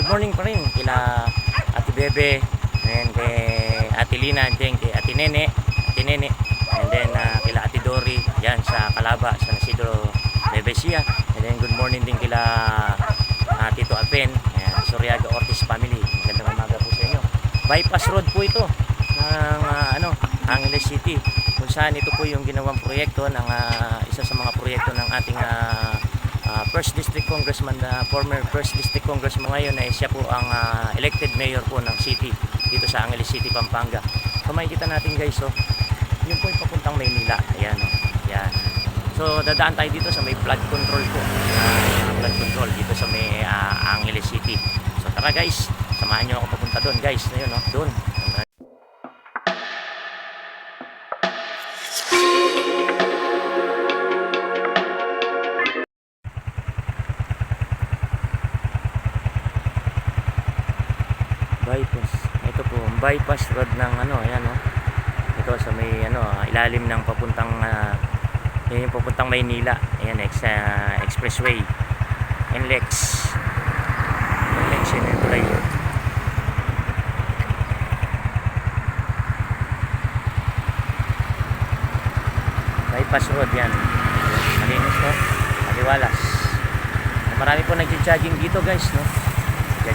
good morning pa rin kila Ate Bebe, and kay Ate Lina, and then kay Ate Nene, Ate Nene, and then uh, kila Ate Dory, yan sa Calaba, San Isidro, Bebesia, and then good morning din kila uh, Tito Apen, ayan, Suryaga Ortiz family. Magandang umaga po sa inyo. Bypass road po ito ng ah, ano, Angeles City. Kung saan ito po yung ginawang proyekto ng ah, isa sa mga proyekto ng ating ah, ah, First District Congressman, na former First District Congressman ngayon na siya po ang ah, elected mayor po ng city dito sa Angeles City, Pampanga. So makikita natin guys, so, yun po yung papuntang Maynila. Ayan, oh. Ayan. So dadaan tayo dito sa may flood control po. Ah, flood control dito sa may ah, Angeles City. So tara guys, samahan niyo ako papunta doon guys. Ayun, no? Doon. Bypass road ng ano, ayan oh. Ito sa may ano, ilalim ng papuntang ah, yun yung papuntang Maynila. Ayan, ex, ah, expressway. NLEX. NLEX yun yung tulay. Bypass road yan. Malinis no? Maliwalas. Marami po nagja-jogging dito guys, no?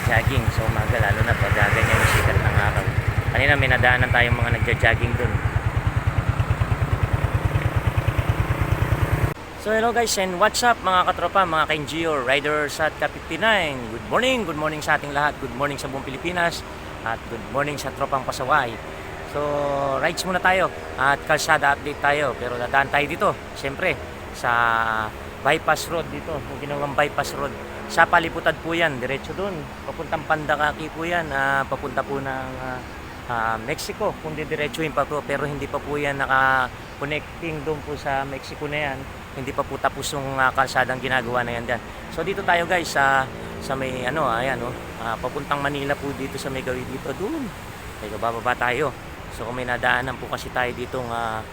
Nagja-jogging sa umaga lalo na pag ah, ganyan yung sikat ng araw. Kanina may nadaanan tayong mga nagja-jogging dun. So hello guys and what's up mga katropa, mga ka-NGO, riders at Ka-59 Good morning, good morning sa ating lahat. Good morning sa buong Pilipinas At good morning sa tropang pasaway. So rides muna tayo At kalsada update tayo. Pero dadaan tayo dito, siyempre Sa bypass road dito Yung ginawang bypass road sa paliputan po yan, diretso doon. Papuntang Pandakaki po yan, ah, papunta po ng ah, ah, Mexico. Kung didiretsuhin pa po, pero hindi pa po yan naka-connecting doon po sa Mexico na yan. Hindi pa po tapos yung ah, kalsadang ginagawa na yan dyan. So dito tayo guys, sa sa may ano, ayan oh, ah, papuntang Manila po dito sa may dito, doon. Kaya bababa tayo. So kung may nadaanan po kasi tayo ditong ah,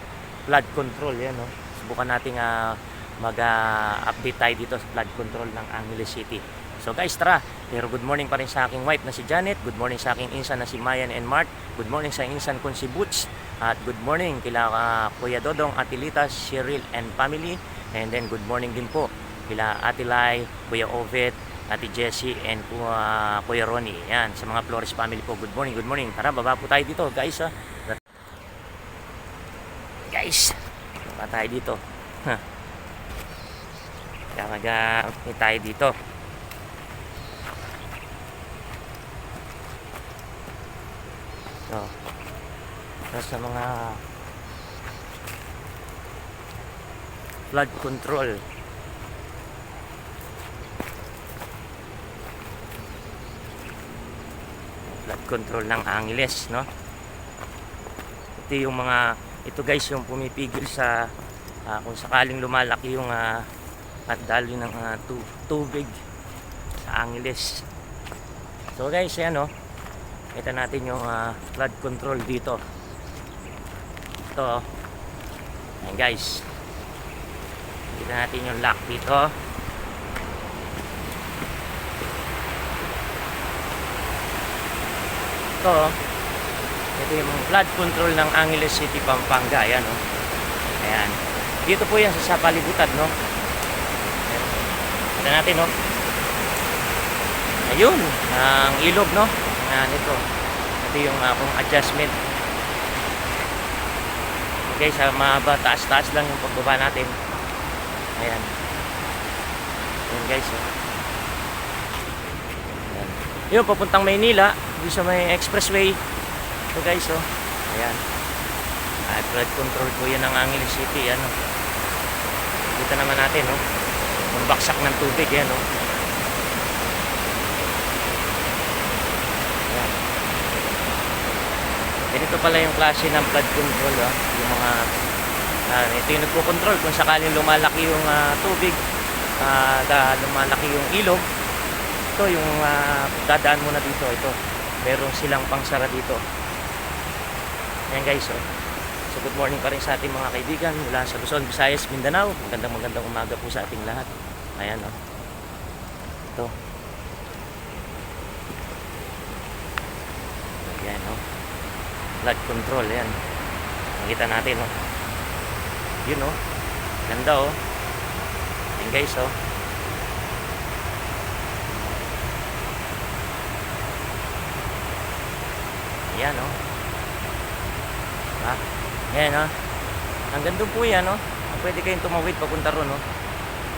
flood control, yan oh. Subukan nating ah, mag-update tayo dito sa flood control ng Angeles City. So guys, tara. Pero good morning pa rin sa aking wife na si Janet. Good morning sa aking insan na si Mayan and Mark. Good morning sa insan kong si Butch. At good morning kila ah, Kuya Dodong, Ate Lita, Cheryl and family. And then good morning din po kila Ate Lai, Kuya Ovet, Ate Jessie and Kuya, Kuya Ronnie. Yan, sa mga Flores family po. Good morning, good morning. Tara, baba po tayo dito guys. Ha? Guys, baba tayo dito. Huh. Kaya mag-update tayo dito. So, so sa mga flood control. Flood control ng Angeles, no? Ito yung mga ito guys yung pumipigil sa ah, kung sakaling lumalaki yung ah, at dali ng ah, tu- tubig sa Angeles. So guys, ayan oh. Kita natin yung ah, flood control dito. Ito oh. Ayan guys. Kita natin yung lock dito. Ito oh. Ito yung flood control ng Angeles City, Pampanga. Ayan oh. Ayan. Dito po yan sa palibutan, no? Ito natin, no? Ayun, ang ilog, no? Ayan, ito. Ito yung akong adjustment. Okay, sa mahaba, taas-taas lang yung pagbaba natin. Ayan. Ayan, guys, oh. Ayan. Yun, papuntang Maynila, dito sa may expressway. Ito, guys, oh. Ayan. Ah, flood control po yan ng Angeles City, ano. Kita naman natin, no? Baksak ng tubig, yan, no? Ayan. Ganito pala yung klase ng flood control, ah. Yung mga, ah, ito yung nagpo-control kung sakaling lumalaki yung ah, tubig, ah, da, lumalaki yung ilog, ito yung ah, dadaan muna dito, ito. Meron silang pangsara dito. Ayan guys, oh. So good morning pa rin sa ating mga kaibigan mula sa Luzon, Visayas, Mindanao. Magandang magandang umaga po sa ating lahat. Ayan oh. Ito. Yan, no? Flood control, yan. Nakita natin, no? Yun, no? Ganda, oh. Yan, guys, oh. Yan, oh. Ha? Yan, oh. Hanggang doon po yan, no? Pwede kayong tumawid papunta ron, no?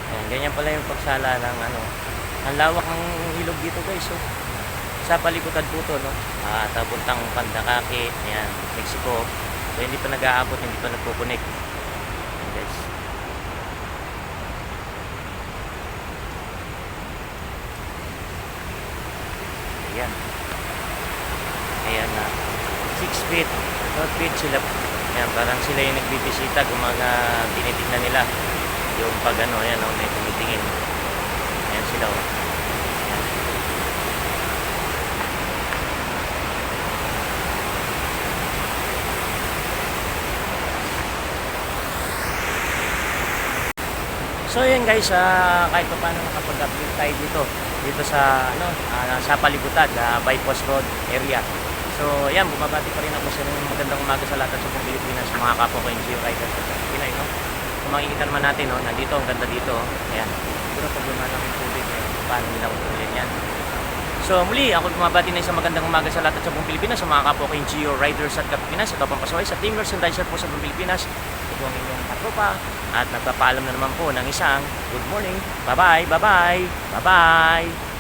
Ayan, ganyan pala yung pagsala ng ano. Ang lawak ng ilog dito, guys, oh. Sa palikutan po to, no? Ah, tapuntang Pandakake, ayan, Mexico. So, hindi pa nag-aabot, hindi pa nagkukunik. Ayan, guys. Ayan. Ayan na. 6 feet, 12 feet sila. Ayan, parang sila yung nagbibisita kung mga tinitignan nila. Yung pag ano, ayan, oh, may tumitingin. Ayan sila, oh. Ayan. So yun guys, ah, kahit pa paano nakapag-update tayo dito dito sa ano ah, sa paligutan, sa Bypass Road area. So yan, bumabati pa rin ako sa inyo. magandang umaga sa lahat sa buong Pilipinas, mga kapwa ko NGO riders sa Pinay, no? Makikita naman natin, no, nandito, ang ganda dito. Ayan. Siguro pag lumalang yung tubig, eh, paano nila kontrolin yan. So muli, ako bumabati na isang magandang umaga sa lahat sa buong Pilipinas, sa mga kapwa ko NGO riders at Kapipinas, ito pang pasaway sa Team Merchandiser po sa buong Pilipinas. Ito ang inyong katropa at nagpapaalam na naman po ng isang good morning. Bye-bye, bye-bye, bye-bye.